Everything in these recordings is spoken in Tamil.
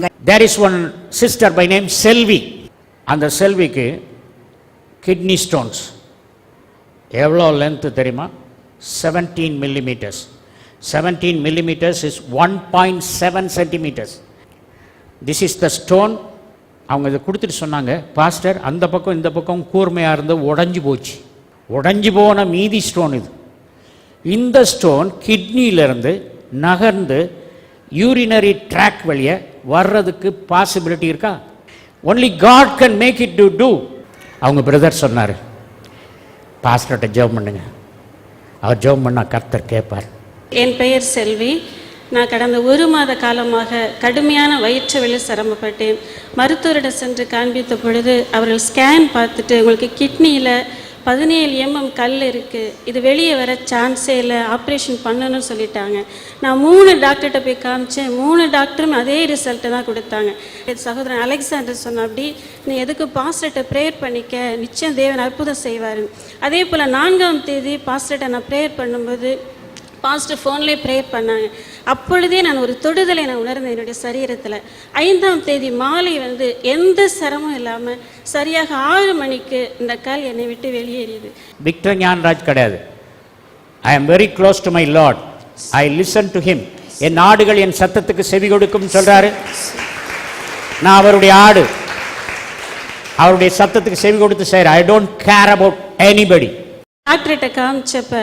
There is one sister by name Selvi அந்த செல்விக்கு கிட்னி ஸ்டோன்ஸ் எவ்வளோ லென்த்து தெரியுமா? Seventeen millimeters seventeen millimeters is one point seven centimeters this is the stone அவங்க இதை கொடுத்துட்டு சொன்னாங்க பாஸ்டர் அந்த பக்கம் இந்த பக்கம் கூர்மையாக இருந்து உடஞ்சி போச்சு. உடஞ்சி போன மீதி ஸ்டோன் இது. இந்த ஸ்டோன் கிட்னியிலிருந்து நகர்ந்து யூரினரி ட்ராக் வழியை வர்றதுக்கு பாசிபிலிட்டி இருக்கா? Only God can make it to do அவங்க பிரதர் சொன்னார் பாஸ்டர்கிட்ட ஜெபம் பண்ணுங்க. அவர் ஜெபம் பண்ணால் கர்த்தர் கேட்பார். என் பெயர் செல்வி. நான் கடந்த ஒரு மாத காலமாக கடுமையான வயிற்று வலி சிரமப்பட்டேன். மருத்துவரிடம் சென்று காண்பித்த பொழுது அவர்கள் ஸ்கேன் பார்த்துட்டு உங்களுக்கு கிட்னியில் பதினேழு எம்எம் கல் இருக்குது இது வெளியே வர சான்ஸே இல்லை. ஆப்ரேஷன் பண்ணணும்னு சொல்லிட்டாங்க. நான் மூணு டாக்டர்கிட்ட போய் காமிச்சேன். மூணு டாக்டரும் அதே ரிசல்ட்டை தான் கொடுத்தாங்க. என் சகோதரன் அலெக்சாண்டர் சொன்ன அப்படி நீ எதுக்கு பாஸ்டர்கிட்ட ப்ரேயர் பண்ணிக்க? நிச்சயம் தேவன் அற்புதம் செய்வார். அதே போல் நான்காம் தேதி பாஸ்டர்கிட்ட நான் ப்ரேயர் பண்ணும்போது பாஸ்டர் ஃபோன்லேயே ப்ரேயர் பண்ணாங்க. அப்பொழுதே நான் ஒரு தொடுதலை நான் உணர்ந்தேன் என்னுடைய சரீரத்தில். ஐந்தாம் தேதி மாலை வந்து எந்த சிரமம் இல்லாமல் சரியாக ஆறு மணிக்கு இந்த கால் என்னை விட்டு வெளியேறியது. விக்டர் ஞான்ராஜ் கிடையாது. I am very close to my lord I listen to him என் ஆடுகள் என் சத்தத்துக்கு செவி கொடுக்கும் சொல்றாரு. நான் அவருடைய ஆடு. அவருடைய சத்தத்துக்கு செவி கொடுத்து செய்கிறேன் I don't care about anybody டாக்டர்கிட்ட காமிச்சப்ப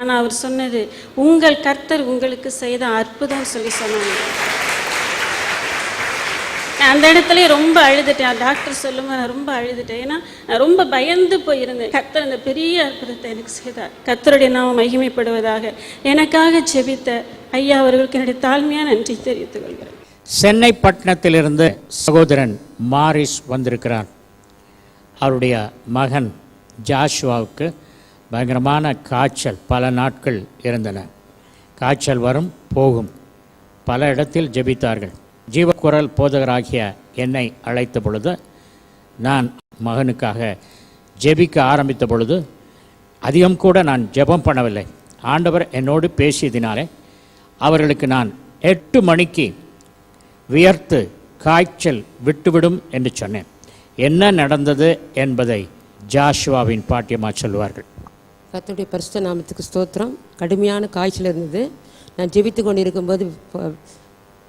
ஆனால் அவர் சொன்னது உங்கள் கர்த்தர் உங்களுக்கு செய்த அற்புதம் சொல்லி சொன்னாங்க. அந்த இடத்துல ரொம்ப அழுதுட்டேன். டாக்டர் சொல்லும்போது நான் ரொம்ப அழுதுட்டேன். ஏன்னா நான் ரொம்ப பயந்து போயிருந்தேன். கர்த்தர் அந்த பெரிய அற்புதத்தை எனக்கு செய்தார். கர்த்தருடைய நாம மகிமைப்படுவதாக எனக்காக செபித்த ஐயா அவர்களுக்கு என்னுடைய தாழ்மையான நன்றி தெரிவித்துக் கொள்கிறேன். சென்னை பட்டணத்திலிருந்து சகோதரன் மாரிஸ் வந்திருக்கிறார். அவருடைய மகன் ஜாஷுவாவுக்கு பயங்கரமான காய்ச்சல் பல நாட்கள் இருந்தன. காய்ச்சல் வரும் போகும். பல இடத்தில் ஜெபித்தார்கள். ஜீவக்குரல் போதகராகிய என்னை அழைத்த பொழுது நான் மகனுக்காக ஜெபிக்க ஆரம்பித்த பொழுது அதிகம் கூட நான் ஜெபம் பண்ணவில்லை. ஆண்டவர் என்னோடு பேசியதினாலே அவர்களுக்கு நான் எட்டு மணிக்கு வியர்த்து காய்ச்சல் விட்டுவிடும் என்று சொன்னேன். என்ன நடந்தது என்பதை ஜாஷுவாவின் பாட்டியமாக சொல்வார்கள் கத்தருடைய பரிசுத்த நாமத்துக்கு ஸ்தோத்திரம். கடுமையான காய்ச்சல் இருந்தது. நான் ஜெபித்து கொண்டிருக்கும்போது போ-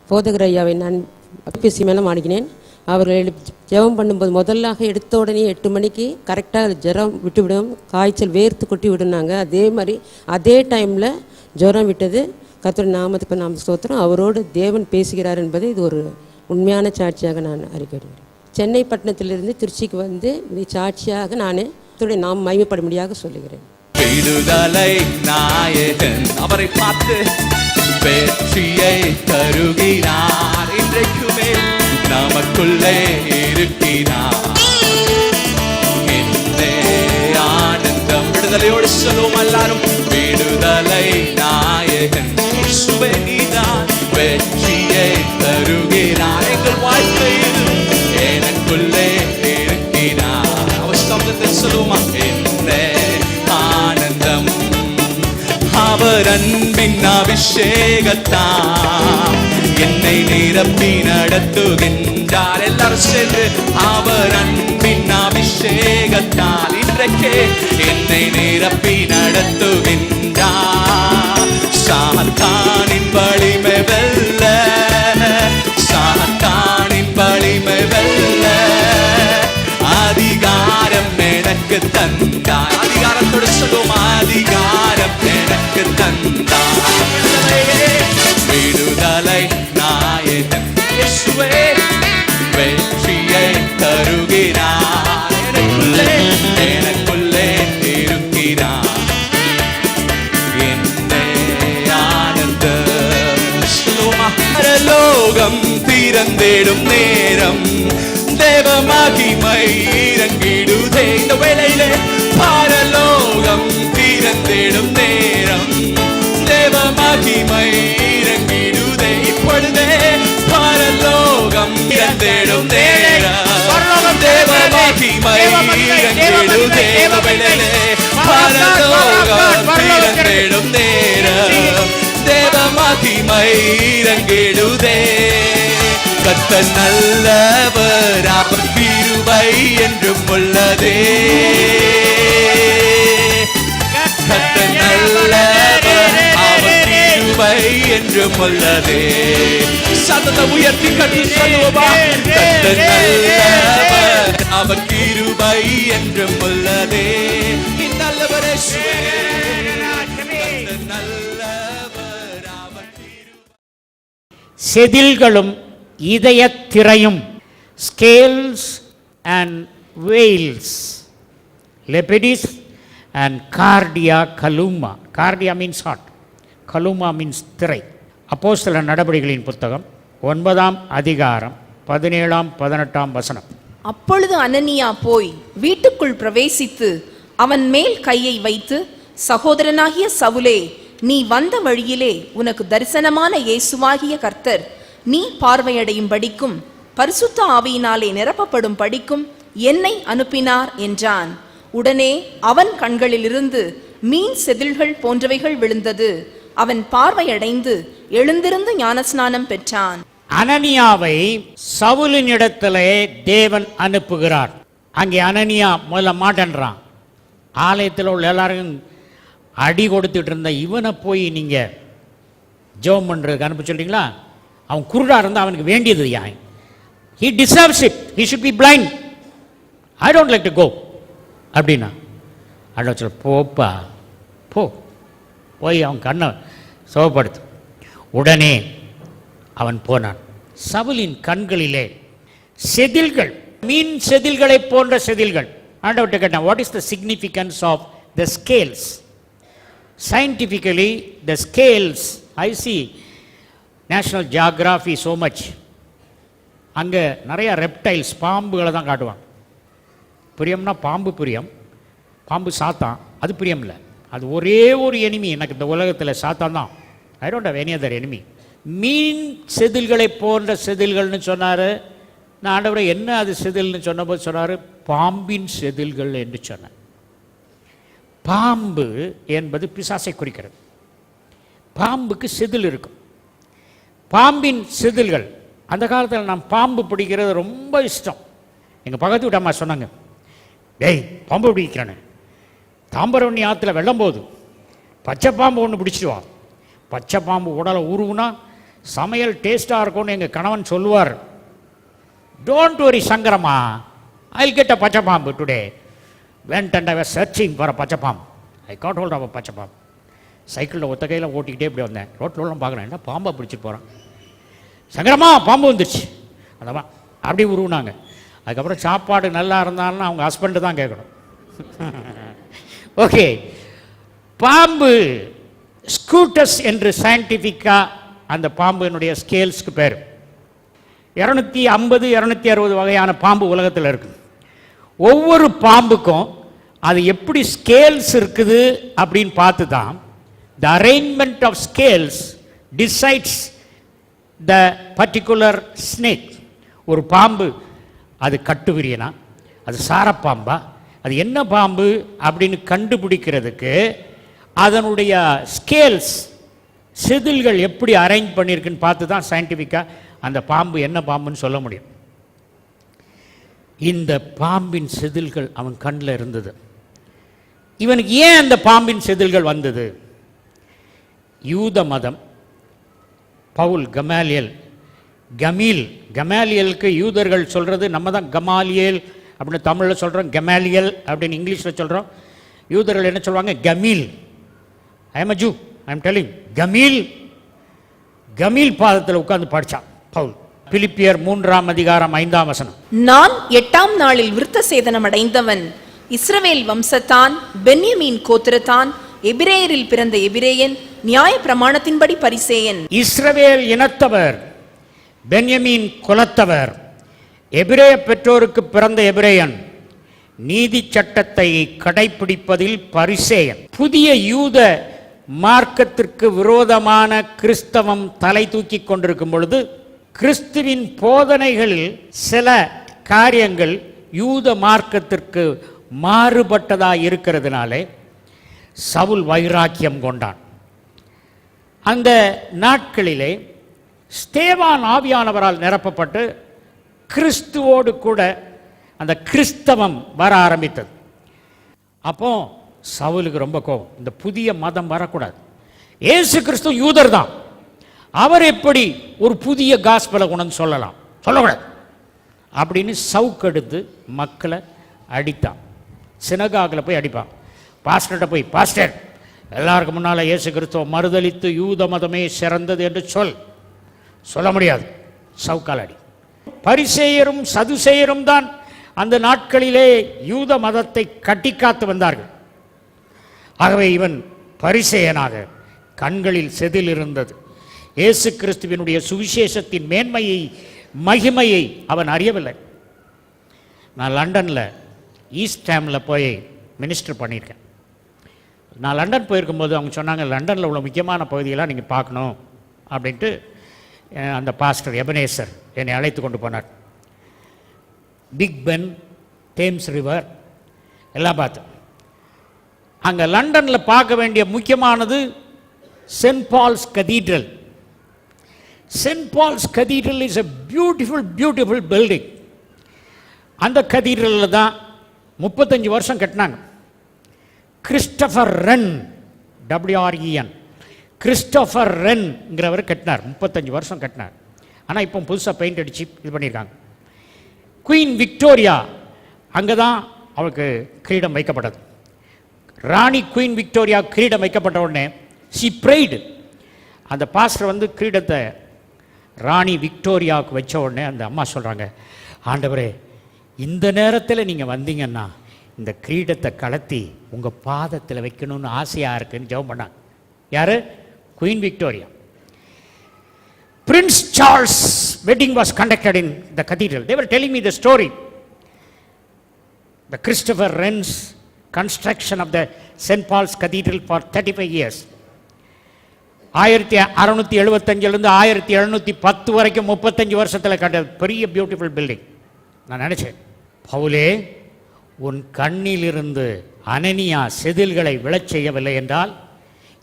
போதகர் ஐயாவை நான் அப்பேசி மேலே மாடிக்கினேன் அவர்கள் ஜெபம் பண்ணும்போது முதல்லாக எடுத்த உடனே எட்டு மணிக்கு கரெக்டாக ஜுரம் விட்டுவிடும் காய்ச்சல் வேர்த்து கொட்டி விடுனாங்க. அதே மாதிரி அதே டைமில் ஜுரம் விட்டது. கர்த்தருடைய நாமத்துக்கு நாம ஸ்தோத்திரம். அவரோடு தேவன் பேசுகிறார் என்பது இது ஒரு உண்மையான சாட்சியாக நான் அறிக்கையிடுகிறேன் சென்னை பட்டணத்திலிருந்து திருச்சிக்கு வந்து இதை சாட்சியாக நான் கர்த்தருடைய நாம் மகிமைப்படும்படியாக சொல்லுகிறேன். விடுதலை நாயகன் அவரை பார்த்து வெற்றியை தருகிறார் இன்றைக்குமே நமக்குள்ளே இருக்கிறார் என்னே ஆனந்தம் விடுதலையோடு சொல்லுவோம் எல்லாரும் விடுதலை நாயகன் அபிஷேகத்தாம் என்னை நிரப்பி நடத்துகின்றார். எல்லாரும் சேர்ந்து அவர் அன்பின் அபிஷேகத்தால் இன்றைக்கே என்னை நிரப்பி நடத்துகின்றார். சாத்தானின் வலிமை வெல்ல சாத்தானின் வலிமை வெல்ல அதிகாரம் எனக்கு தந்தார். அதிகாரத்தோடு சொல்லுவோம்? அதிகாரம் எனக்கு தந்தார். தருகிறார் எனக்குள்ளே எனக்குள்ளே இருக்கிறார். என்னே ஆனந்த லோகம் திறந்திடும் நேரம். தேவ மகிமை இறங்கிடுதே. இந்த வேலையிலே பாரலோகம் திறந்திடும் நேரம். தேவ மகிமை இறங்கிடுதே. இப்பொழுதே பாரலோகம் இறந்திடும் நேரம். மகிமை இந்த வேளையிலே பாரலோகம் திறந்திடும் நேரம் தேவ மகிமை இறங்கிடுதே கத்த நல்லவர் அவர் கிருபை என்றும் உள்ளதே என்றும் உள்ளதே சத்தத்தை உயர்த்தி கட்டி நல்லவர் அவர் கிருபை என்றும் உள்ளதே நல்லவரே செதில்களும் இதயத்திரையும் ஸ்கேல்ஸ் அண்ட் வெயில்ஸ் லெபிடிஸ் அண்ட் கார்டியா கலூமா கார்டியா மீன்ஸ் ஹார்ட் கலூமா மீன்ஸ் திரை அப்போ சில நடவடிக்கைகளின் புத்தகம் ஒன்பதாம் அதிகாரம் பதினேழாம் பதினெட்டாம் வசனம். அப்பொழுது அனனியா போய் வீட்டுக்குள் பிரவேசித்து அவன் மேல் கையை வைத்து சகோதரனாகிய சவுலே நீ வந்த வழியிலே உனக்கு தரிசனமான இயேசுவாகிய கர்த்தர் நீ பார்வையடையும் படிக்கும் பரிசுத்த ஆவியினாலே நிரப்பப்படும் படிக்கும் என்னை அனுப்பினார் என்றான். உடனே அவன் கண்களிலிருந்து மீன் செதில்கள் போன்றவைகள் விழுந்தது. அவன் பார்வையடைந்து எழுந்திருந்து ஞானஸ்நானம் பெற்றான். அனனியாவை சவுலின் இடத்திலே தேவன் அனுப்புகிறார். அங்கே அனனியா முதல்ல மாட்டேன்றான். ஆலயத்தில் உள்ள எல்லாரும் அடி கொடுத்துட்டு இருந்த இவனை போய் நீங்கள் ஜெபம் பண்ணுறதுக்கு அனுப்ப சொல்றீங்களா? அவன் குருடாக இருந்தால் அவனுக்கு வேண்டியது யான். He deserves it he should be blind I don't like to go அப்படின்னா அட சொல்ல போப்பா போ. போய் அவன் கண்ணை சோகப்படுத்து. உடனே அவன் போனான். சவுலின் கண்களிலே செதில்கள் மீன் செதில்களைப் போன்ற செதில்கள். ஆண்டவர்கிட்ட கேட்டான் what is the significance of the scales scientifically the scales I see National Geographic so much அங்கே நிறையா ரெப்டைல்ஸ் பாம்புகளை தான் காட்டுவாங்க. பிரியம்னா பாம்பு பிரியம் பாம்பு சாத்தான் அது பிரியம் இல்லை அது ஒரே ஒரு எனிமி எனக்கு இந்த உலகத்தில் சாத்தான் தான் I don't have any other enemy மீன் செதில்களை போன்ற செதில்கள்னு சொன்னார். நான் ஆண்டவரை என்ன அது செதில்னு சொன்னபோது சொன்னார்? பாம்பின் செதில்கள் என்று சொன்னேன் பாம்பு என்பது பிசாசை குறிக்கிறது. பாம்புக்கு செதில் இருக்கும். பாம்பின் செதில்கள் அந்த காலத்தில் நான் பாம்பு பிடிக்கிறது ரொம்ப இஷ்டம். எங்கள் பக்கத்து வீட்டு அம்மா சொன்னாங்க டேய் பாம்பு பிடிக்கிறேன்னு தாம்பரவண்ணி ஆற்றுல வெள்ளம் போகுது பச்சை பாம்பு ஒன்று பிடிச்சிடுவான் பச்சை பாம்பு உடலை உருவுனா சமையல் டேஸ்ட்டாக இருக்கும்னு எங்கள் கணவன் சொல்லுவார். Don't worry சங்கரமா I get a பச்சை பாம்பு today went and I searching for a பச்சை பாம்பு. I got hold of a பச்சை பாம்பு. சைக்கிளில் ஒத்த கையில் ஓட்டிக்கிட்டே இப்படி வந்தேன். ரோட்டில் உள்ள பார்க்குறேன் என்ன பாம்பை பிடிச்சிட்டு போகிறான் சங்கரமா பாம்பு வந்துருச்சு அதான் அப்படி உருவினாங்க. அதுக்கப்புறம் சாப்பாடு நல்லா இருந்தாலும் அவங்க ஹஸ்பண்டு தான் கேட்கணும். ஓகே பாம்பு. ஸ்கூட்டஸ் என்று சயின்டிஃபிக்காக அந்த பாம்பினுடைய ஸ்கேல்ஸ்க்கு பேர். இரநூத்தி ஐம்பது இரநூத்தி அறுபது வகையான பாம்பு உலகத்தில் இருக்குது. ஒவ்வொரு பாம்புக்கும் அது எப்படி ஸ்கேல்ஸ் இருக்குது அப்படின்னு பார்த்து தான் the arrangement of scales decides the particular snake ஒரு பாம்பு அது கட்டுவிரியனா? அது சாரப்பாம்பா? அது என்ன பாம்பு அப்படின்னு கண்டுபிடிக்கிறதுக்கு அதனுடைய ஸ்கேல்ஸ் செதில்கள் எப்படி அரேஞ்ச் பண்ணியிருக்குன்னு பார்த்து தான் சயின்டிஃபிக்காக அந்த பாம்பு என்ன பாம்புன்னு சொல்ல முடியும். இந்த பாம்பின் செதில்கள் அவன் கண்ணில் இருந்தது. இவனுக்கு ஏன் அந்த பாம்பின் செதில்கள் வந்தது? யூத மதம் பவுல் கமாலியல் கமீல் கமாலியலுக்கு யூதர்கள் சொல்கிறது நம்ம தான் கமாலியல் அப்படின்னு தமிழில் சொல்கிறோம் கமாலியல் அப்படின்னு இங்கிலீஷில் சொல்கிறோம் யூதர்கள் என்ன சொல்லுவாங்க? கமீல். I am a Jew I am telling கமீல் கமீல் பாதத்தில் உட்கார்ந்து படித்தான் பவுல். பிலிப்பியர் மூன்றாம் அதிகாரம் ஐந்தாம் வசனம். நான் எட்டாம் நாளில் விருத்த சேதனம் அடைந்தவன். இஸ்ரவேல் வம்சத்தான் பென்யமீன் கோத்திரத்தான் எபிரேயரில் பிறந்த எபிரேயன் நியாய பிரமாணத்தின்படி பரிசேயன். இஸ்ரவேல் இனத்தவர் பென்யமீன் குலத்தவர் எபிரேய பெற்றோருக்கு பிறந்த எபிரேயன் நீதி சட்டத்தை கடைப்பிடிப்பதில் பரிசேயன். புதிய யூத மார்க்கத்திற்கு விரோதமான கிறிஸ்தவம் தலை தூக்கி கொண்டிருக்கும் பொழுது கிறிஸ்துவின் போதனைகளில் சில காரியங்கள் யூத மார்க்கத்திற்கு மாறுபட்டதாக இருக்கிறதுனாலே சவுல் வைராக்கியம் கொண்டான். அந்த நாட்களிலே ஸ்தேவான் ஆவியானவரால் நிரப்பப்பட்டு கிறிஸ்துவோடு கூட அந்த கிறிஸ்தவம் வர ஆரம்பித்தது. அப்போது சவுலுக்கு ரொம்ப கோபம். இந்த புதிய மதம் வரக்கூடாது. ஏசு கிறிஸ்து யூதர் தான் அவர் எப்படி ஒரு புதிய காஸ்பலை கொண்டு சொல்லலாம்? சொல்லக்கூடாது. அப்படின்னு சவுக்கெடுத்து மக்களை அடித்தான். சினகாகில் போய் அடிப்பான். பாஸ்டர்கிட்ட போய் பாஸ்டர் எல்லாருக்கும் முன்னால் இயேசு கிறிஸ்துவ மறுதளித்து யூத மதமே சிறந்தது என்று சொல். சொல்ல முடியாது. சவுக்கால் அடி. பரிசேயரும் சதுசேயரும் தான் அந்த நாட்களிலே யூத மதத்தை கட்டிக்காத்து வந்தார்கள். ஆகவே இவன் பரிசேயனாக கண்களில் செதில் இருந்தது இயேசு கிறிஸ்துவினுடைய சுவிசேஷத்தின் மேன்மையை மகிமையை அவன் அறியவில்லை. நான் லண்டனில் ஈஸ்ட் டேமில் போய் மினிஸ்டர் பண்ணியிருக்கேன். நான் லண்டன் போயிருக்கும்போது அவங்க சொன்னாங்க லண்டனில் உள்ள முக்கியமான பகுதியெல்லாம் நீங்கள் பார்க்கணும் அப்படின்ட்டு அந்த பாஸ்டர் எபனேசர் என்னை அழைத்து கொண்டு போனார். பிக் பென் தேம்ஸ் ரிவர் எல்லாம் பார்த்தேன் அங்கே லண்டனில் பார்க்க வேண்டிய முக்கியமானது Saint Paul's Cathedral. Saint Paul's Cathedral is a beautiful beautiful building. அந்த கதீட்ரலில் தான் முப்பத்தஞ்சு வருஷம் கட்டினாங்க. கிறிஸ்டபர் ரென் டபிள்யூஆர்இஎன் கிறிஸ்டோஃபர் ரென்ங்கிறவர் கட்டினார். முப்பத்தஞ்சு வருஷம் கட்டினார். ஆனால் இப்போ புதுசாக பெயிண்ட் அடித்து இது பண்ணியிருக்காங்க. குயின் விக்டோரியா அங்கே தான் அவளுக்கு கிரீடம் வைக்கப்பட்டது. ராணி குயின் விக்டோரியா கிரீடம் வைக்கப்பட்ட உடனே சி ப்ரைடு அந்த பாஸ்டர் வந்து கிரீடத்தை ராணி விக்டோரியாவுக்கு வச்ச உடனே அந்த அம்மா சொல்கிறாங்க ஆண்டவரே இந்த நேரத்தில் நீங்கள் வந்தீங்கன்னா இந்த கிரீடத்தை கலத்தி உங்கள் பாதத்தில் வைக்கணும்னு ஆசையாக இருக்குன்னு ஜெபம் பண்ணாங்க. யார்? Queen Victoria. Prince Charles wedding was conducted in the cathedral they were telling me the story the Christopher Wren's construction of the Saint Paul's Cathedral for thirty five years ஆயிரத்தி அறநூற்றி எழுபத்தஞ்சிலேருந்து ஆயிரத்தி எழுநூற்றி பத்து வரைக்கும் முப்பத்தஞ்சு வருஷத்தில் கட்ட பெரிய பியூட்டிஃபுல் பில்டிங் நான் நினச்சேன் பவுலே உன் கண்ணிலிருந்து அனனியா செதில்களை விழச் செய்யவில்லை என்றால்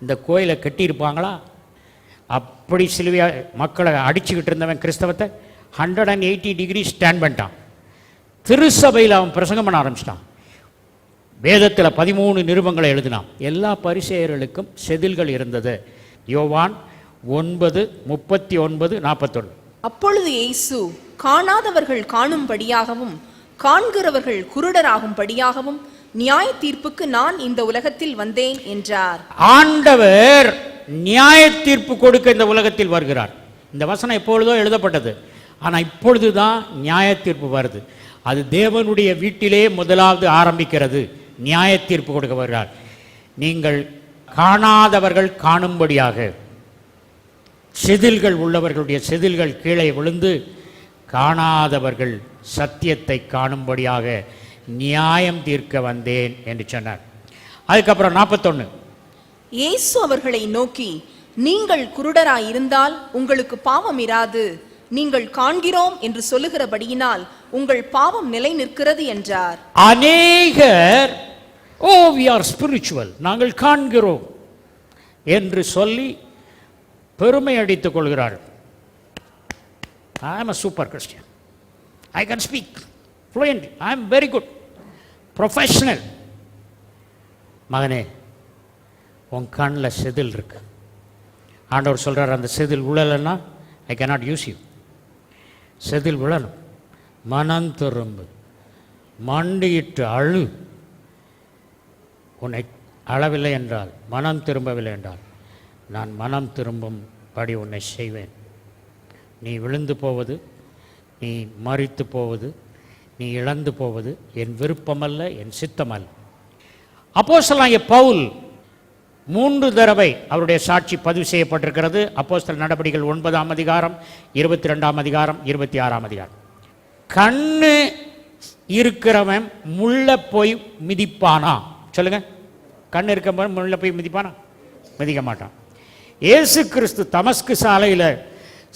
இந்த கோயிலை கட்டியிருப்பாங்களா? அப்படி சிலுவையாக மக்களை அடிச்சுக்கிட்டு இருந்தவன் கிறிஸ்தவத்தை hundred and eighty degree stand பண்ணிட்டான். திருசபையில் அவன் பிரசங்கம் பண்ண ஆரம்பிச்சிட்டான். வேதத்தில் பதிமூணு நிருபங்களை எழுதினான். எல்லா பரிசெயர்களுக்கும் செதில்கள் இருந்தது. யோவான் ஒன்பது முப்பத்தி ஒன்பது நாற்பத்தொன்று அப்பொழுது இயேசு காணாதவர்கள் காணும்படியாகவும் காண்கிறவர்கள் குருடராகும்படியாகவும் நியாய தீர்ப்புக்கு நான் இந்த உலகத்தில் வந்தேன் என்றார். ஆண்டவர் நியாய தீர்ப்பு கொடுக்க இந்த உலகத்தில் வருகிறார். இந்த வசனம் எப்பொழுதோ எழுதப்பட்டது. ஆனால் இப்பொழுது தான் நியாய தீர்ப்பு வருது. அது தேவனுடைய வீட்டிலே முதலாவது ஆரம்பிக்கிறது. நியாய தீர்ப்பு கொடுக்க வருகிறார் நீங்கள் காணாதவர்கள் காணும்படியாக செதில்கள் உள்ளவர்களுடைய செதில்கள் கீழே விழுந்து காணாதவர்கள் சத்தியத்தை காணும்படியாக நியாயம் தீர்க்க வந்தேன் என்று சொன்னார். அதுக்கப்புறம் நாற்பத்தொன்று இயேசு அவர்களை நோக்கி நீங்கள் குருடராயிருந்தால் உங்களுக்கு பாவம் இராது. நீங்கள் காண்கிறோம் என்று சொல்லுகிறபடியினால் உங்கள் பாவம் நிலை நிற்கிறது என்றார். அநேகர் ஓ வி ஆர் ஸ்பிரிச்சுவல் நாங்கள் காண்கிறோம் என்று சொல்லி பெருமை அடித்துக் கொள்கிறார்கள் I am a super Christian I can speak fluent I am very good professional மகனே உன் கண்ணில் செதில் இருக்கு. ஆண்டவர் சொல்கிறார் அந்த செதில் உழலைன்னா ஐ கேனாட் யூஸ் யூ செதில் விழணும் மனம் திரும்பு மண்டியிட்டு அழு. உன்னை அளவில்லை என்றால் மனம் திரும்பவில்லை என்றால் நான் மனம் திரும்பும்படி உன்னை செய்வேன். நீ விழுந்து போவது நீ மறித்து போவது நீ இழந்து போவது என் விருப்பமல்ல என் சித்தமல்ல. அப்போஸ்தலனாகிய பவுல் மூன்று தடவை அவருடைய சாட்சி பதிவு செய்யப்பட்டிருக்கிறது. அப்போஸ்தல நடவடிக்கைகள் ஒன்பதாம் அதிகாரம் இருபத்தி ரெண்டாம் அதிகாரம் இருபத்தி ஆறாம் அதிகாரம். கண்ணு இருக்கிறவன் முள்ள போய் மிதிப்பானா? சொல்லுங்க. கண் இருக்கிறவன் முள்ள போய் மிதிப்பானா? மிதிக்க மாட்டான். ஏசு கிறிஸ்து தமஸ்கு சாலையில்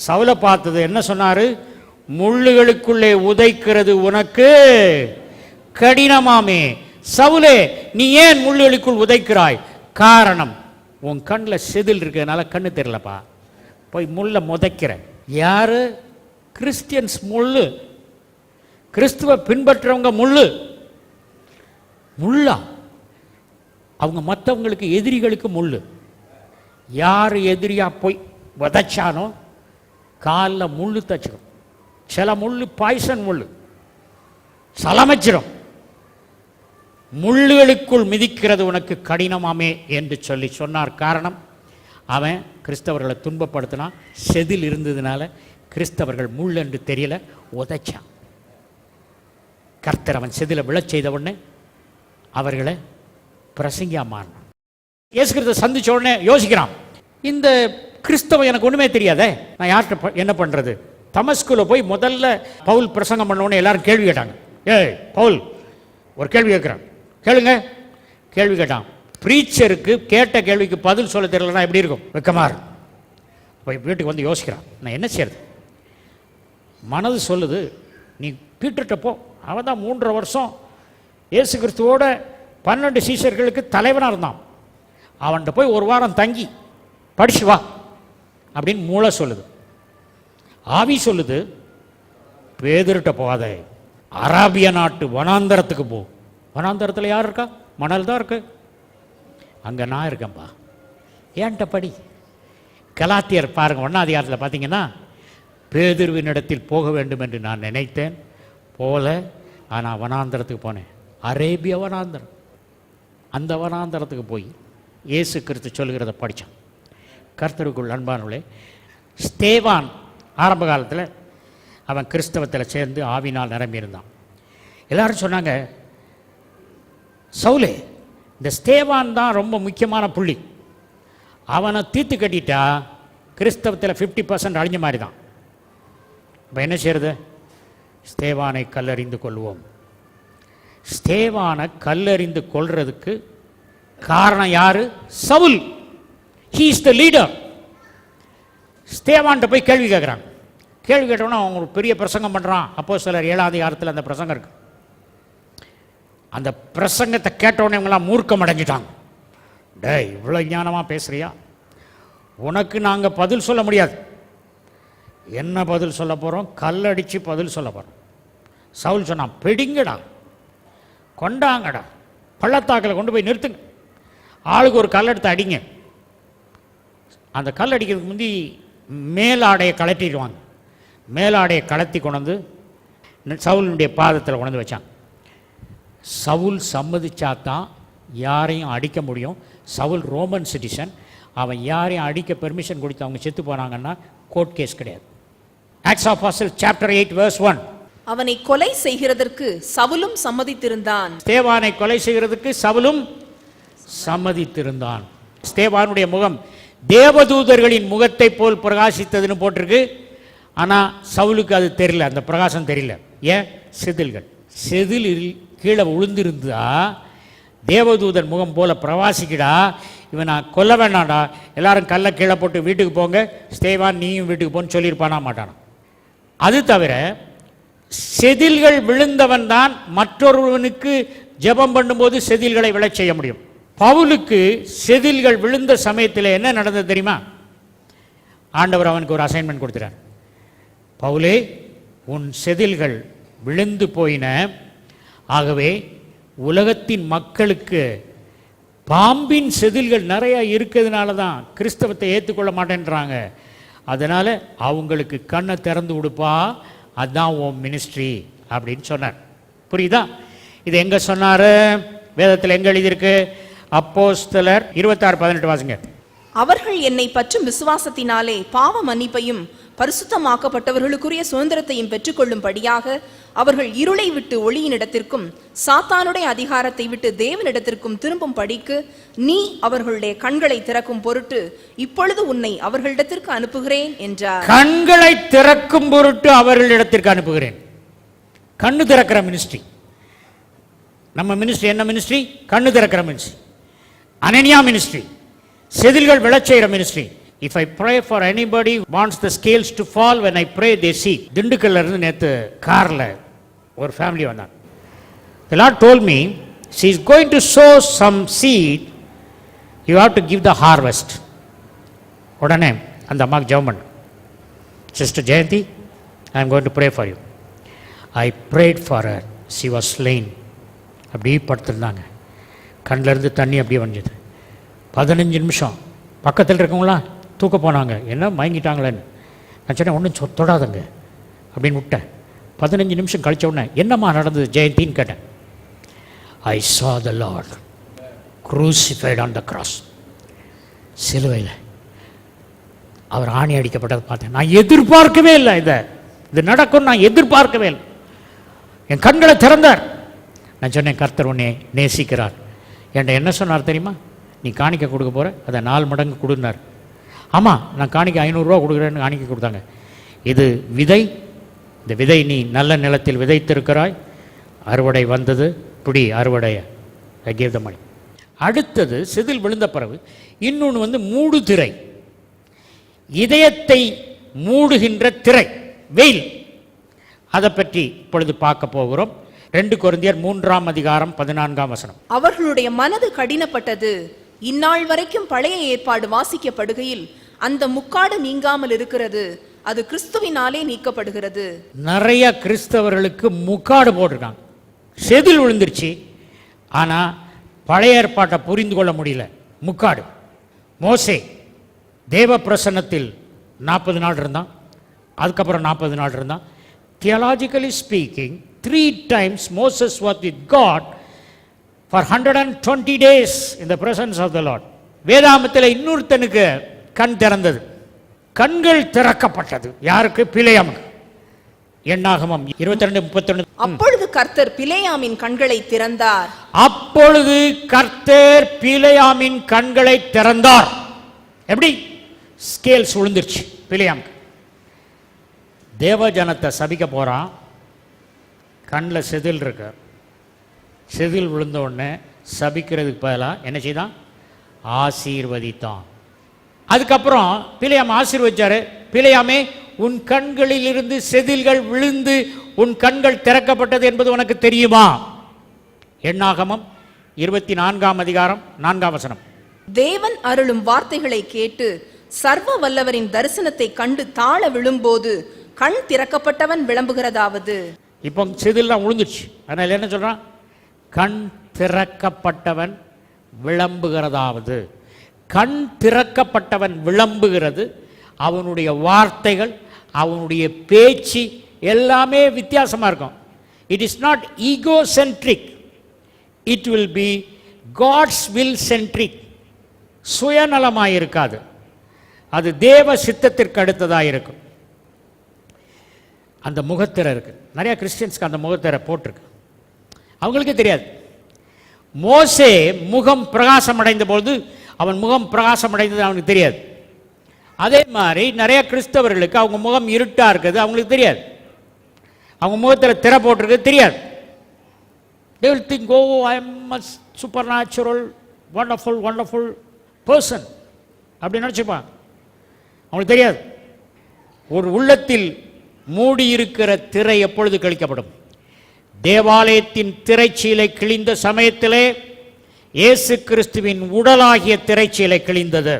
சவுலை பார்த்தது. என்ன சொன்னாரு? முள்ளுகளுக்குள்ளே உதைக்கிறது உனக்கு கடினமாமே. சவுலே நீ ஏன் முள்ளுகளுக்குள் உதைக்கிறாய்? காரணம் உன் கண்ணில் செதில் இருக்கிறதுனால கண்ணு தெரியலப்பா. போய் முள்ள முதைக்கிற யாரு? கிறிஸ்டியன்ஸ் முள்ளு. கிறிஸ்துவ பின்பற்றவங்க முள்ளு. முள்ளா. அவங்க மற்றவங்களுக்கு எதிரிகளுக்கு முள்ளு. யார் எதிரியாக போய் உதைச்சானோ காலில் முள்ளு தச்சிடும் சில முள்ளு பாய்சன் முள்ளு. சலமைச்சிடும் முள்ளுகளுக்குள் மிதிக்கிறது உனக்கு கடினமாமே என்று சொல்லி சொன்னார். காரணம் அவன் கிறிஸ்தவர்களை துன்பப்படுத்தினா செதில் இருந்ததுனால கிறிஸ்தவர்கள் முள் என்று தெரியல உதைச்சான். கர்த்தர் அவன் செதில விழச் செய்த உடனே அவர்களை பிரசங்கியாமான் மாறினான். இயேசு சந்திச்ச உடனே யோசிக்கிறான் இந்த கிறிஸ்தவம் எனக்கு ஒண்ணுமே தெரியாதே நான் யார்கிட்ட ப- என்ன பண்றது? தமஸ்குல போய் முதல்ல பவுல் பிரசங்கம் பண்ண உடனே எல்லாரும் கேள்வி கேட்டாங்க. ஏய் பவுல் ஒரு கேள்வி கேட்குறான். கேளுங்க. கேள்வி கேட்டான். ப்ரீச்சருக்கு கேட்ட கேள்விக்கு பதில் சொல்ல தெரியலன்னா எப்படி இருக்கும்? வெக்கமா இருக்கும். போய் வீட்டுக்கு வந்து யோசிக்கிறான். நான் என்ன செய்யறது? மனது சொல்லுது நீ பீட்டர்கிட்ட போ. அவன் தான் மூன்றரை வருஷம் இயேசு கிறிஸ்துவோட பன்னெண்டு சீசர்களுக்கு தலைவனாக இருந்தான். அவன்கிட்ட போய் ஒரு வாரம் தங்கி படிச்சு வா அப்படின்னு மூளை சொல்லுது. ஆவி சொல்லுது பேதர்கிட்ட போகாத. அராபிய நாட்டு வனாந்தரத்துக்கு போ. வனாந்தரத்தில் யார் இருக்கா? மணல் தான் இருக்கு. அங்கே நான் இருக்கேன்ப்பா ஏன்ட்ட படி? கலாத்தியர் பாருங்கள் ஒன்னாதிகாரத்தில் பார்த்தீங்கன்னா பேதிர்வினிடத்தில் போக வேண்டும் என்று நான் நினைத்தேன். போல ஆனால் வனாந்தரத்துக்கு போனேன். அரேபிய வனாந்தரம். அந்த வனாந்தரத்துக்கு போய் இயேசு கிறிஸ்து சொல்லுகிறத படித்தான் கர்த்தருக்குள் அன்பானுள்ளே ஸ்தேவான் ஆரம்ப காலத்தில் அவன் கிறிஸ்தவத்தில் சேர்ந்து ஆவினால் நிரம்பியிருந்தான் எல்லாரும் சொன்னாங்க சவுலே இந்த ஸ்தேவான் தான் ரொம்ப முக்கியமான புள்ளி. அவனை தீர்த்து கட்டிட்டா கிறிஸ்தவத்தில் ஃபிஃப்டி பர்சன்ட் அழிஞ்ச மாதிரி தான். இப்போ என்ன செய்யறது? ஸ்தேவானை கல்லறிந்து கொள்வோம். ஸ்தேவானை கல்லறிந்து கொள்றதுக்கு காரணம் யாரு? Saul. He is the leader ஸ்தேவான்ட்ட போய் கேள்வி கேட்குறாங்க கேள்வி கேட்டோன்னா அவங்க ஒரு பெரிய பிரசங்கம் பண்ணுறான் அப்போ சிலர் ஏழாவது காலத்தில் அந்த பிரசங்கம் இருக்கு. அந்த பிரசங்கத்தை கேட்டவுடனே இவங்கெல்லாம் மூர்க்கம் அடைஞ்சிட்டாங்க. டேய் இவ்வளோ ஞானமாக பேசுகிறியா உனக்கு நாங்கள் பதில் சொல்ல முடியாது. என்ன பதில் சொல்ல போகிறோம் கல்லடித்து பதில் சொல்ல போகிறோம் சவுல் சொன்னான் பிடிங்கடா. கொண்டாங்கடா. பள்ளத்தாக்கில் கொண்டு போய் நிறுத்துங்க. ஆளுக்கு ஒரு கல் எடுத்து அடிங்க. அந்த கல் அடிக்கிறதுக்கு முந்தி மேலாடையை கலட்டிடுவாங்க மேலாடையை கலத்தி கொண்டு வந்து பாதத்தில் கொண்டு வச்சாங்க. சவுல் சம்மதிச்சா தான் யாரையும் அடிக்க முடியும். Saul Roman citizen. அவன் யாரையும் அடிக்க பெர்மிஷன் கொடுத்து அவங்க செத்து போனாங்கன்னா கோர்ட் கேஸ் கிடையாது. Acts of apostles chapter eight verse one அவனை கொலை செய்கிறதற்கு சவுலும் சம்மதித்திருந்தான். ஸ்தேவானை கொலை செய்கிறதுக்கு சவுலும் சம்மதித்திருந்தான். ஸ்தேவானுடைய முகம் தேவதூதர்களின் முகத்தை போல் பிரகாசித்ததுன்னு போட்டிருக்கு. ஆனால் சவுலுக்கு அது தெரியல அந்த பிரகாசம் தெரியல. ஏன்? செதில்கள். செதிலில் கீழே விழுந்திருந்தா தேவதூதன் முகம் போல பிரவாசிக்கடா இவன் நான் கொல்ல வேண்டாம்டா எல்லாரும் கல்லை கீழே போட்டு வீட்டுக்கு போங்க. ஸ்தேவான் நீயும் வீட்டுக்கு போன்னு சொல்லியிருப்பானா மாட்டானா? அது தவிர செதில்கள் விழுந்தவன் தான் மற்றொருவனுக்கு ஜெபம் பண்ணும்போது செதில்களை விழச் செய்ய முடியும். பவுலுக்கு செதில்கள் விழுந்த சமயத்தில் என்ன நடந்தது தெரியுமா? ஆண்டவர் அவனுக்கு ஒரு அசைன்மெண்ட் கொடுத்துறார் பவுலே உன் செதில்கள் விழுந்து போயின. ஆகவே உலகத்தின் மக்களுக்கு பாம்பின் செதில்கள் நிறையா இருக்கிறதுனால தான் கிறிஸ்தவத்தை ஏற்றுக்கொள்ள மாட்டேன்றாங்க. அதனால் அவங்களுக்கு கண்ணை திறந்து கொடுப்பா அதுதான் உன் மினிஸ்ட்ரி அப்படின்னு சொன்னார். புரியுதா? இது எங்கே சொன்னார்? வேதத்தில் எங்கே எழுதியிருக்கு? அப்போஸ்தலர் இருபத்தாறு பதினெட்டு வாசிங்க. அவர்கள் என்னை பற்றும் விசுவாசத்தினாலே பாவ மன்னிப்பையும் பரிசுத்தமாக்கப்பட்டவர்களுக்குரிய சுதந்திரத்தையும் பெற்றுக்கொள்ளும்படியாக அவர்கள் இருளை விட்டு ஒளியினிடத்திற்கும் சாத்தானுடைய அதிகாரத்தை விட்டு தேவனிடத்திற்கும் திரும்பும் படிக்கு நீ அவர்களுடைய கண்களை திறக்கும் பொருட்டு இப்பொழுது உன்னை அவர்களிடத்திற்கு அனுப்புகிறேன் என்றார். கண்களை திறக்கும் பொருட்டு அவர்களிடத்திற்கு அனுப்புகிறேன். கண்ணு திறக்கிற மினிஸ்ட்ரி நம்ம மினிஸ்ட்ரி என்ன மினிஸ்ட்ரி கண்ணு திறக்கிற மினிஸ்ட்ரி அனன்யா மினிஸ்ட்ரி செதில்கள் விளச்செய்கிற ministry if I pray for anybody wants the scales to fall when I pray they see திண்டுக்கல்ல இருந்து நேற்று காரில் ஒரு ஃபேமிலி வந்தாங்க. The lord told me she is going to sow some seed you have to give the harvest உடனே அந்த அம்மாவுக்கு ஜெபம் பண்ணு. Sister Jayanthi I am going to pray for you I prayed for her She was slain. அப்படியே படுத்திருந்தாங்க. கண்ணிலேருந்து தண்ணி அப்படியே வந்துது. பதினஞ்சு நிமிஷம். பக்கத்தில் இருக்கவங்களாம் தூக்க போனாங்க என்ன? மயங்கிட்டாங்களேன்னு. நான் சொன்னேன் ஒன்றும் சொ தொடாதங்க. அப்படின்னு விட்டேன். பதினஞ்சு நிமிஷம் கழிச்ச உடனே என்னம்மா நடந்தது? ஜெயந்தின்னு கேட்டேன். I saw the lord crucified on the cross சிலுவையில். அவர் ஆணி அடிக்கப்பட்டதை பார்த்தேன். நான் எதிர்பார்க்கவே இல்லை இதை. இது நடக்கும் நான் எதிர்பார்க்கவே இல்லை. என் கண்களை திறந்தார். நான் சொன்னேன் கர்த்தர் உன்னை நேசிக்கிறார். என்கிட்ட என்ன சொன்னார் தெரியுமா? நீ காணிக்க கொடுக்க போகிற அதை நாலு மடங்கு கொடுனார் ஆமாம் நான் காணிக்க ஐநூறுரூவா கொடுக்குறேன்னு காணிக்க கொடுத்தாங்க. இது விதை இந்த விதை நீ நல்ல நிலத்தில் விதைத்திருக்கிறாய். அறுவடை வந்தது பிடி அறுவடைய. ஐ கேவ் த மணி அடுத்தது செதில் விழுந்த பிறகு இன்னொன்று வந்து மூடு திரை. இதயத்தை மூடுகின்ற திரை வெயில். அதை பற்றி இப்பொழுது பார்க்க போகிறோம். ரெண்டு குழந்தையர் மூன்றாம் அதிகாரம் பதினான்காம் வசனம். அவர்களுடைய மனது கடினப்பட்டது. இந்நாள் வரைக்கும் பழைய ஏற்பாடு வாசிக்கப்படுகையில் அந்த முக்காடு நீங்காமல் இருக்கிறது. அது கிறிஸ்துவினாலே நீக்கப்படுகிறது. நிறைய கிறிஸ்தவர்களுக்கு முக்காடு போட்டிருக்காங்க. செதில் விழுந்துருச்சு. ஆனால் பழைய ஏற்பாட்டை புரிந்து கொள்ள முடியல. முக்காடு. மோசே தேவ பிரசன்னத்தில் நாற்பது நாள் இருந்தான். அதுக்கப்புறம் நாற்பது நாள் இருந்தான். Theologically speaking three times Moses was with God for hundred and twenty days இந்த பிரசன்ஸ் ஆஃப் த லாட் வேதாமத்தில் இன்னொருத்தனுக்கு கண் திறந்தது. கண்கள் திறக்கப்பட்டது. யாருக்கு? பிழையாமுக்கு எண்ணாகமம் இருபத்தி ரெண்டு முப்பத்தொன்று அப்பொழுது கர்த்தர் பிலேயாமின் கண்களை திறந்தார். அப்பொழுது கர்த்தர் பிழையாமின் கண்களை திறந்தார். எப்படி? ஸ்கேல்ஸ் விழுந்துருச்சு பிழையாமுக்கு தேவஜனத்தை சபிக்க போறான். கண்ணில் செதில் இருக்கு. செதில் விழுந்த உடனே சபிக்கிறதுக்கு பதிலாக என்ன செய்தான்? ஆசீர்வதித்தான். அதுக்கப்புறம் பிழையாம் ஆசீர்வதிச்சாரு பிழையாமே உன் கண்களில் இருந்து செதில்கள் விழுந்து உன் கண்கள் திறக்கப்பட்டது என்பது உனக்கு தெரியுமா? எண்ணாகமம் இருபத்தி நான்காம் அதிகாரம் நான்காம் வசனம். தேவன் அருளும் வார்த்தைகளை கேட்டு சர்வ வல்லவரின் தரிசனத்தை கண்டு தாழ விழும்போது கண் திறக்கப்பட்டவன் விளம்புகிறதாவது? இப்போ செதில்லாம் விழுந்துருச்சு அதனால் என்ன சொல்றான்? கண் திறக்கப்பட்டவன் விளம்புகிறதாவது. கண் திறக்கப்பட்டவன் விளம்புகிறது. அவனுடைய வார்த்தைகள் அவனுடைய பேச்சு எல்லாமே வித்தியாசமாக இருக்கும். It is not ego centric it will be God's will centric சுயநலமாக இருக்காது. அது தேவ சித்தத்திற்கு அடுத்ததாக இருக்கும். அந்த முகத்திரை இருக்குது நிறையா கிறிஸ்டியன்ஸ்க்கு அந்த முகத்திரை போட்டிருக்கு. அவங்களுக்கே தெரியாது. மோசே முகம் பிரகாசம் அடைந்த பொழுது அவன் முகம் பிரகாசம் அடைந்தது அவனுக்கு தெரியாது. அதே மாதிரி நிறைய கிறிஸ்தவர்களுக்கு அவங்க முகம் இருட்டாக இருக்குது அவங்களுக்கு தெரியாது. அவங்க முகத்தில் திரை போட்டிருக்கு தெரியாது. They think go oh i am a supernatural wonderful wonderful person. அப்படி நினச்சிப்பான் அவங்களுக்கு தெரியாது. ஒரு உள்ளத்தில் மூடியிருக்கிற திரை எப்பொழுது கழிக்கப்படும்? தேவாலயத்தின் திரைச்சீலை கிழிந்த சமயத்திலே இயேசு கிறிஸ்துவின் உடலாகிய திரைச்சீலை கிழிந்தது.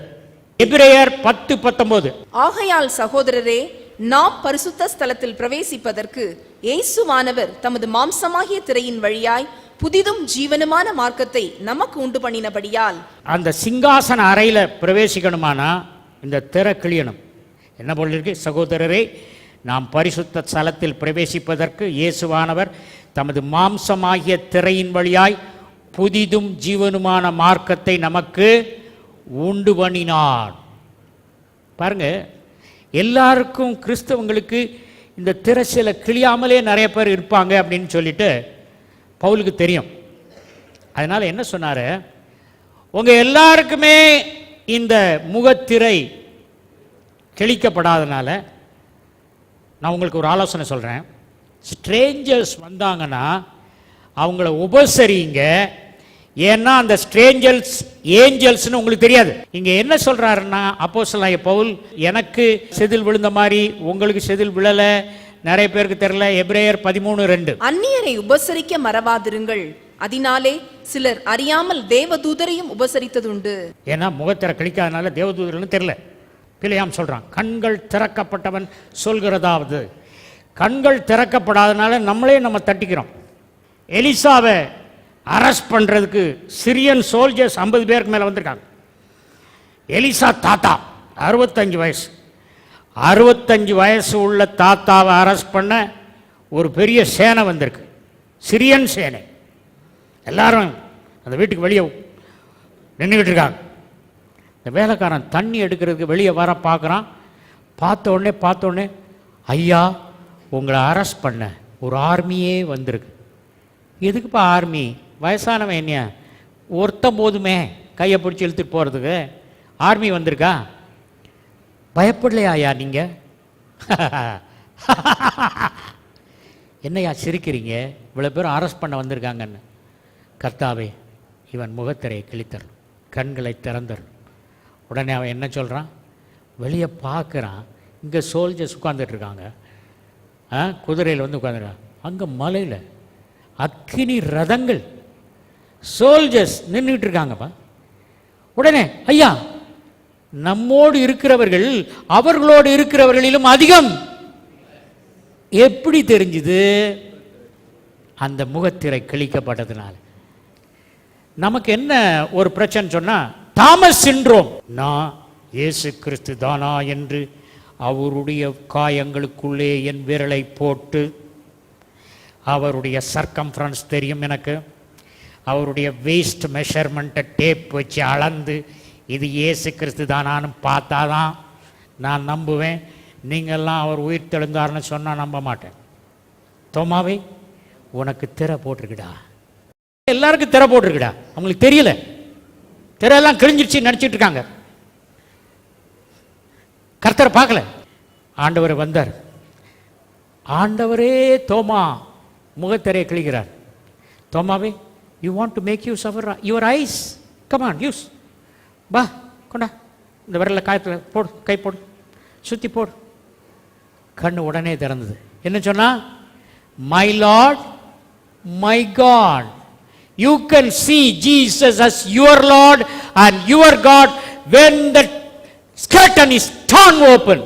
எபிரேயர் பத்து பத்தொன்பது ஆகையால் சகோதரரே நாம் பரிசுத்த ஸ்தலத்தில் பிரவேசிப்பதற்கு இயேசுவானவர் தமது மாம்சமாகிய திரையின் வழியாய் புதிதும் ஜீவனுமான மார்க்கத்தை நமக்கு உண்டு பண்ணினபடியால் அந்த சிங்காசன அறையில் பிரவேசிக்கணுமானா? இந்த திரை கிழியணும். என்ன போலிருக்கு சகோதரரே நாம் பரிசுத்த ஸ்தலத்தில் பிரவேசிப்பதற்கு இயேசுவானவர் தமது மாம்சமாகிய திரையின் வழியாய் புதிதும் ஜீவனுமான மார்க்கத்தை நமக்கு உண்டு பண்ணினார் பாருங்க எல்லாருக்கும் கிறிஸ்தவங்களுக்கு இந்த திரைச்சலை கிளியாமலே நிறைய பேர் இருப்பாங்க அப்படின்னு சொல்லிட்டு பவுலுக்கு தெரியும். அதனால என்ன சொன்னார்? உங்க எல்லாருக்குமே இந்த முகத்திரை கிழிக்கப்படாதனால நான் உங்களுக்கு ஒரு ஆலோசனை சொல்கிறேன் ஸ்ட்ரேஞ்சர்ஸ் வந்தாங்கன்னா அவங்கள உபசரிங்க ஏன்னா அந்த ஸ்ட்ரேஞ்சர்ஸ் ஏஞ்சல்ஸ்னு உங்களுக்கு தெரியாது. இங்கே என்ன சொல்கிறாருன்னா அப்போ பவுல் எனக்கு செதில் விழுந்த மாதிரி உங்களுக்கு செதில் விழலை நிறைய பேருக்கு தெரியல. எப்ரேயர் பதிமூணு ரெண்டு. அந்நியரை உபசரிக்க மறவாதிருங்கள். அதனாலே சிலர் அறியாமல் தேவதூதரையும் உபசரித்ததுண்டு. ஏன்னா முகத்திரை கிழிக்காதனால தேவதூதர்கள்னு தெரில பிழையாம் சொல்கிறான் கண்கள் திறக்கப்பட்டவன் சொல்கிறதாவது. கண்கள் திறக்கப்படாதனால நம்மளே நம்ம தட்டிக்கிறோம். எலிசாவை அரெஸ்ட் பண்ணுறதுக்கு சிரியன் சோல்ஜர்ஸ் ஐம்பது பேருக்கு மேலே வந்திருக்காங்க. எலிசா தாத்தா அறுபத்தஞ்சு வயசு. அறுபத்தஞ்சு வயசு உள்ள தாத்தாவை அரெஸ்ட் பண்ண ஒரு பெரிய சேனை வந்திருக்கு. சிரியன் சேனை. எல்லாரும் அந்த வீட்டுக்கு வெளியே நின்றுக்கிட்டு இருக்காங்க. இந்த வேலைக்காரன் தண்ணி எடுக்கிறதுக்கு வெளியே வர பார்க்குறான். பார்த்த உடனே பார்த்த உடனே ஐயா உங்களை அரெஸ்ட் பண்ண ஒரு ஆர்மியே வந்திருக்கு. எதுக்குப்பா ஆர்மி வயசானவன் என்னையா? ஒருத்தன் போதுமே கையை பிடிச்சி இழுத்துட்டு போகிறதுக்கு ஆர்மி வந்திருக்கா? பயப்படலையா ஐயா நீங்கள் என்னையா சிரிக்கிறீங்க? இவ்வளோ பேர் அரெஸ்ட் பண்ண வந்திருக்காங்கன்னு. கர்த்தாவே இவன் முகத்திரையை கிழித்தர் கண்களை திறந்தர். உடனே அவன் என்ன சொல்கிறான் வெளியே பார்க்குறான். இங்கே சோல்ஜர்ஸ் உட்கார்ந்துட்டு இருக்காங்க. ஆ குதிரையில் வந்து உட்காந்துருக்காங்க அங்கே மலையில் அக்கினி ரதங்கள். சோல்ஜர்ஸ் நின்றுட்டு இருக்காங்கப்பா. உடனே ஐயா நம்மோடு இருக்கிறவர்கள் அவர்களோடு இருக்கிறவர்களிலும் அதிகம். எப்படி தெரிஞ்சுது? அந்த முகத்திரை கிழிக்கப்பட்டதுனால. நமக்கு என்ன ஒரு பிரச்சனை சொன்னா தாமஸ் சின்ரோம் நான் இயேசு கிறிஸ்து தானா? என்று அவருடைய காயங்களுக்குள்ளே என் விரலை போட்டு அவருடைய சர்க்கம்ஃபரன்ஸ் தெரியும் எனக்கு? அவருடைய வேஸ்ட் மெஷர்மெண்ட்டை டேப் வச்சு அளந்து இது ஏசு கிறிஸ்து தானான்னு பார்த்தாதான் நான் நம்புவேன். நீங்கள்லாம் அவர் உயிர் தெழுந்தாருன்னு சொன்னால் நம்ப மாட்டேன். தோமாவே உனக்கு திரை போட்டிருக்குடா. எல்லாருக்கும் திரை போட்டிருக்குடா. அவங்களுக்கு தெரியல. திரையெல்லாம் கிழிஞ்சிருச்சு நினச்சிட்டு இருக்காங்க. கர்த்தரை பார்க்கல. ஆண்டவர் வந்தார். ஆண்டவரே தோமா முகத்திரையை கிழிகிறார் தோமாவே you want to make you suffer your eyes come on use பா கொண்டா. இந்த விரலில் காயத்தில் போடு கை போடு. சுற்றி போடு. கண் உடனே திறந்தது. என்ன சொன்னால் my lord my God you can see Jesus as your lord and your God when the curtain is torn open